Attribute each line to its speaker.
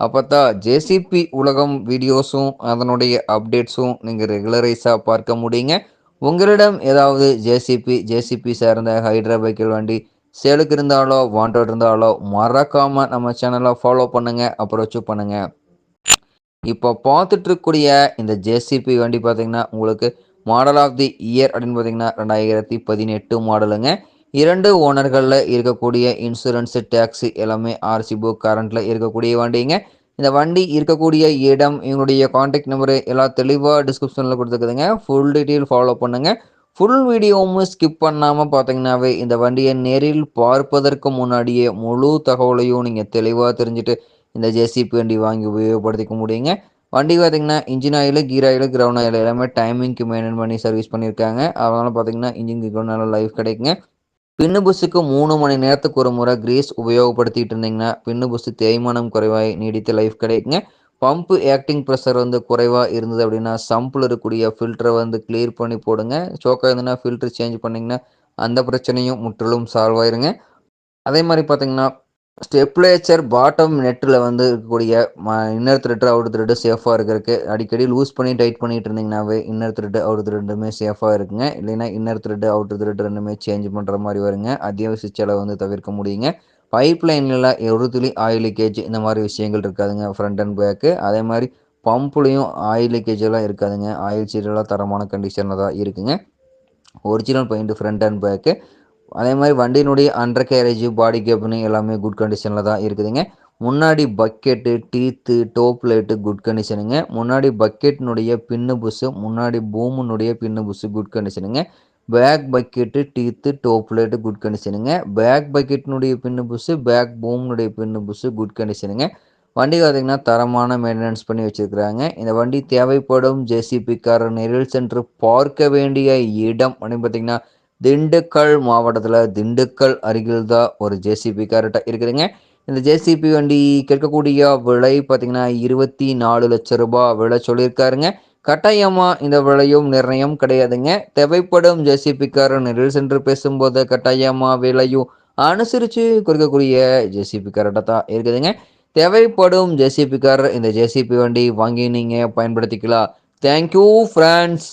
Speaker 1: அப்போ தான் ஜேசிபி உலகம் வீடியோஸும் அதனுடைய அப்டேட்ஸும் நீங்கள் ரெகுலரைஸாக பார்க்க முடியுங்க. உங்களிடம் ஏதாவது ஜேசிபி ஜேசிபி சார்ந்த ஹைட்ராபைக்கில் வண்டி சேலுக்கு இருந்தாலோ வாண்டட் இருந்தாலோ மறக்காமல் நம்ம சேனலை ஃபாலோ பண்ணுங்கள் அப்ரோச்சும் பண்ணுங்கள் இப்போ பார்த்துட்டு இருக்கக்கூடிய இந்த ஜேசிபி வண்டி பார்த்திங்கன்னா உங்களுக்கு மாடல் ஆஃப் தி இயர் அப்படின்னு பார்த்தீங்கன்னா ரெண்டாயிரத்தி பதினெட்டு மாடலுங்க இரண்டு ஓனர்களில் இருக்கக்கூடிய இன்சூரன்ஸு டேக்ஸு எல்லாமே ஆர்சி புக் கரண்ட்டில் இருக்கக்கூடிய வண்டிங்க. இந்த வண்டி இருக்கக்கூடிய இடம் இவங்களுடைய காண்டாக்ட் நம்பரு எல்லாம் தெளிவாக டிஸ்கிரிப்ஷனில் கொடுத்துருக்குதுங்க. ஃபுல் டீட்டெயில் ஃபாலோ பண்ணுங்கள் ஃபுல் வீடியோவும் ஸ்கிப் பண்ணாமல் பார்த்தீங்கன்னாவே இந்த வண்டியை நேரில் பார்ப்பதற்கு முன்னாடியே முழு தகவலையும் நீங்கள் தெளிவாக தெரிஞ்சுட்டு இந்த ஜேசிபி வண்டி வாங்கி உபயோகப்படுத்திக்க முடியுங்க. வண்டி பார்த்தீங்கன்னா engine oil gear oil ground oil எல்லாமே டைமிங்க்கு மெயின்டைன் பண்ணி சர்வீஸ் பண்ணியிருக்காங்க அதனால் பார்த்தீங்கன்னா இன்ஜின் கிரவுண்ட் நல்ல லைஃப் கிடைக்குங்க. பின்னு புஸ்ஸுக்கு மூணு மணி நேரத்துக்கு ஒரு முறை கிரீஸ் உபயோகப்படுத்திட்டு இருந்தீங்கன்னா பின்னு புஸ்ஸு தேய்மானம் குறைவாய் நீடித்த லைஃப் கிடைக்குங்க. பம்ப் ஆக்டிங் ப்ரெஷர் வந்து குறைவாக இருந்தது அப்படின்னா சம்பில் இருக்கக்கூடிய ஃபில்டரை வந்து கிளியர் பண்ணி போடுங்க. சோக்காக இருந்ததுன்னா ஃபில்டர் சேஞ்ச் பண்ணிங்கன்னா அந்த பிரச்சனையும் முற்றிலும் சால்வ் ஆயிருங்க. அதே மாதிரி பார்த்தீங்கன்னா ஸ்டெப்லேச்சர் பாட்டம் நெட்டில் வந்து இருக்கக்கூடிய இன்னர் த்ரெட்டு அவுட் த்ரெட்டு சேஃபாக இருக்கிறதுக்கு அடிக்கடி லூஸ் பண்ணி டைட் பண்ணிட்டு இருந்தீங்கன்னாவே இன்னர் த்ரெட்டு அவுட் த்ரெட்டுமே சேஃபாக இருக்குங்க. இல்லைன்னா இன்னர் த்ரெட்டு அவுட் த்ரெட் ரெண்டுமே சேஞ்ச் பண்ணுற மாதிரி வருங்க. அத்தியாவசிய செலவு வந்து தவிர்க்க முடியுங்க. பைப் லைனில் ஒரு துளி ஆயில் லீக்கேஜ் இந்த மாதிரி விஷயங்கள் இருக்காதுங்க ஃப்ரண்ட் அண்ட் பேக்கு அதே மாதிரி பம்புலேயும் ஆயில் லீக்கேஜ் எல்லாம் இருக்காதுங்க. ஆயில் சீரெல்லாம் தரமான கண்டிஷனில் தான் இருக்குங்க. Original paint front and back அதே மாதிரி வண்டியினுடைய அண்டர் கேரேஜ் பாடி கேப்னு எல்லாமே குட் கண்டிஷனில் தான் இருக்குதுங்க. முன்னாடி bucket teeth top light good கண்டிஷனுங்க முன்னாடி பக்கெட்டினுடைய பின்னு புஸ்ஸு முன்னாடி பூமுனுடைய pin bush good கண்டிஷனுங்க back bucket teeth top light good கண்டிஷனுங்க back பக்கெட்டினுடைய பின்னு புஸ்ஸு பேக் பூமுனுடைய பின்னு புஸ்ஸு குட் கண்டிஷனுங்க வண்டி பார்த்திங்கன்னா தரமான மெயின்டெனன்ஸ் பண்ணி வச்சுருக்குறாங்க. இந்த வண்டி தேவைப்படும் ஜேசிபிக்காரர் நெரில் சென்று பார்க்க வேண்டிய இடம் அப்படின்னு பார்த்திங்கன்னா திண்டுக்கல் மாவட்டத்தில் திண்டுக்கல் அருகில் தான் ஒரு ஜேசிபி கார்ட்ட இருக்குதுங்க. இந்த ஜேசிபி வண்டி கேட்கக்கூடிய விலை பார்த்தீங்கன்னா இருபத்தி நாலு லட்சம் ரூபாய் விலை சொல்லியிருக்காருங்க. கட்டாயமாக இந்த விலையும் நிர்ணயம் கிடையாதுங்க. தேவைப்படும் ஜேசிபிக்காரர் நேரில் சென்று பேசும்போது கட்டாயமாக விலையும் அனுசரித்து கொடுக்கக்கூடிய ஜேசிபி கரெக்டாக தான் இருக்குதுங்க. தேவைப்படும் ஜேசிபி இந்த ஜேசிபி வண்டி வாங்கி நீங்கள் பயன்படுத்திக்கலாம். Thank you friends